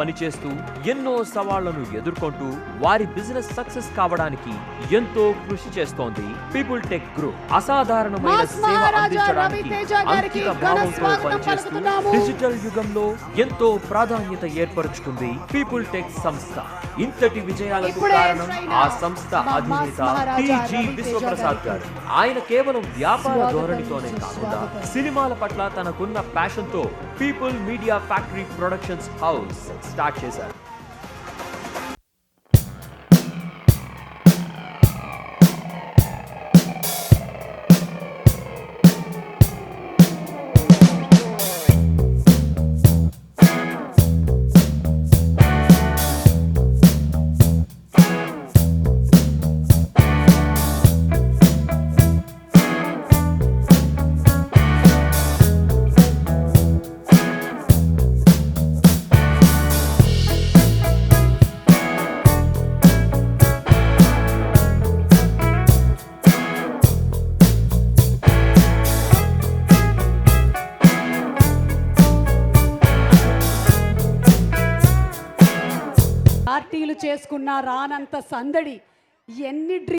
పనిచేస్తూ ఎన్నో సవాళ్ళను ఎదుర్కొంటూ వారి బిజినెస్ సక్సెస్ కావడానికి ఎంతో కృషి చేస్తోంది పీపుల్ టెక్ గ్రూప్ అసాధారణమైన సేవ అందించడానికి భావంతో పనిచేస్తూ. డిజిటల్ యుగంలో ఎంతో ప్రాధాన్యత ఏర్పరచుకుంది పీపుల్ టెక్ సంస్థ ఇంతటి విజయాలకు కారణం ఆ సంస్థ అధినేత టిజి విశ్వప్రసాద్ గారు ఆయన కేవలం వ్యాపార ధోరణితోనే కాకుండా. సినిమాల పట్ల తనకున్న ప్యాషన్తో People Media Factory productions house Stock Chase. పార్టీలు చేసుకున్న రానంత సందడి ఎన్ని డ్రీ